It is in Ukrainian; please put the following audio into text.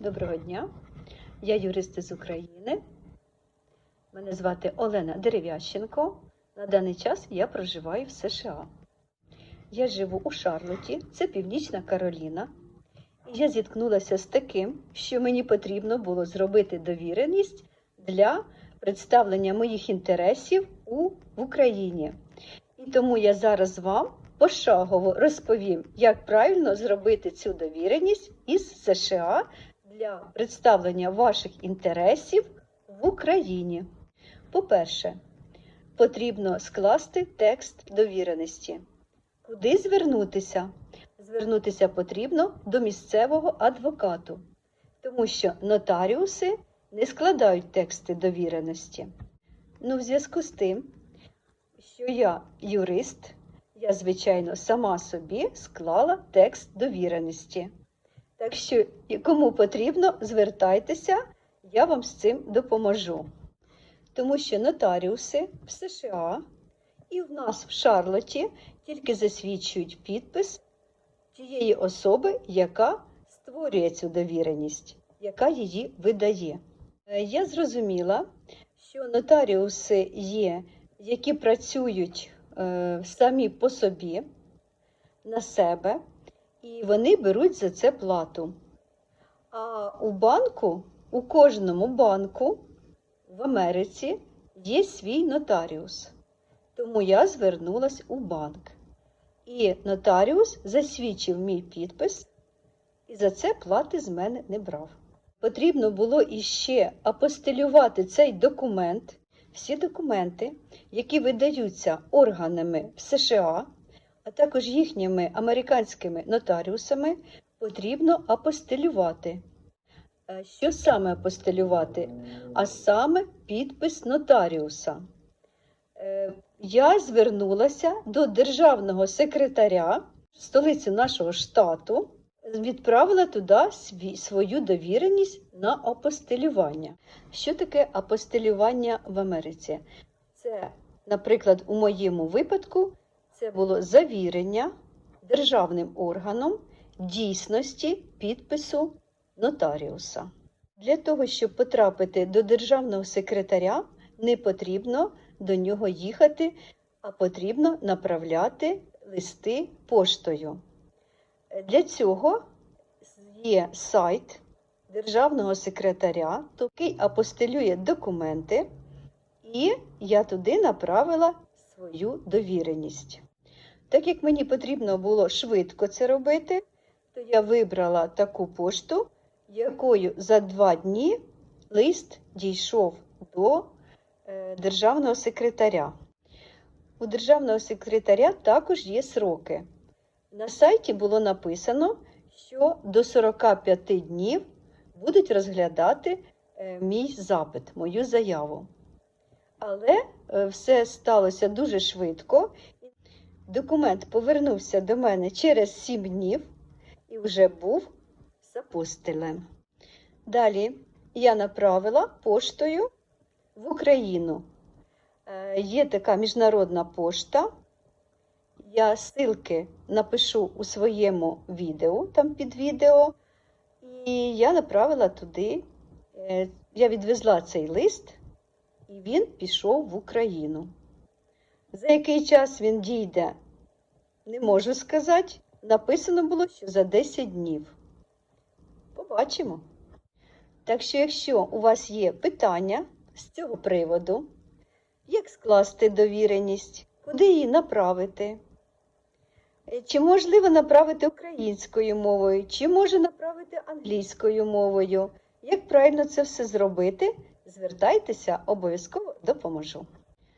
Доброго дня. Я юрист із України. Мене звати Олена Дерев'ященко. На даний час я проживаю в США. Я живу у Шарлоті, це Північна Кароліна. І я зіткнулася з таким, що мені потрібно було зробити довіреність для представлення моїх інтересів у, в Україні. І тому я зараз вам пошагово розповім, як правильно зробити цю довіреність із США для представлення ваших інтересів в Україні. По-перше, потрібно скласти текст довіреності. Куди звернутися? Звернутися потрібно до місцевого адвокату, тому що нотаріуси не складають тексти довіреності. Ну, в зв'язку з тим, що я юрист, я, звичайно, сама собі склала текст довіреності. Так що, кому потрібно, звертайтеся, я вам з цим допоможу. Тому що нотаріуси в США і в нас в Шарлоті тільки засвідчують підпис тієї особи, яка створює цю довіреність, яка її видає. Е, Я зрозуміла, що нотаріуси є, які працюють е, самі по собі на себе, і вони беруть за це плату. А у банку, у кожному банку в Америці є свій нотаріус. Тому я звернулася у банк. І нотаріус засвідчив мій підпис і за це плати з мене не брав. Потрібно було іще апостилювати цей документ, всі документи, які видаються органами в США, а також їхніми американськими нотаріусами, потрібно апостилювати. Е, Що саме апостилювати? А саме підпис нотаріуса. Е, Я звернулася до державного секретаря столиці нашого штату, відправила туди свою довіреність на апостилювання. Що таке апостилювання в Америці? Це, наприклад, у моєму випадку, це було завірення державним органом дійсності підпису нотаріуса. Для того, щоб потрапити до державного секретаря, не потрібно до нього їхати, а потрібно направляти листи поштою. Для цього є сайт державного секретаря, який апостилює документи, і я туди направила свою довіреність. Так як мені потрібно було швидко це робити, то я вибрала таку пошту, якою за два дні лист дійшов до е, державного секретаря. У державного секретаря також є сроки. На сайті було написано, що до 45 днів будуть розглядати е, мій запит, мою заяву. Але е, все сталося дуже швидко. Документ повернувся до мене через 7 днів і вже був з апостилем. Далі я направила поштою в Україну. Е, Є така міжнародна пошта. Я ссылки напишу у своєму відео, там під відео, і я направила туди. Е, Я відвезла цей лист, і він пішов в Україну. За який час він дійде, не можу сказати. Написано було, що за 10 днів. Побачимо. Так що, якщо у вас є питання з цього приводу, як скласти довіреність, куди її направити? Е, Чи можливо направити українською мовою, чи може направити англійською мовою? Як правильно це все зробити? Звертайтеся, обов'язково допоможу.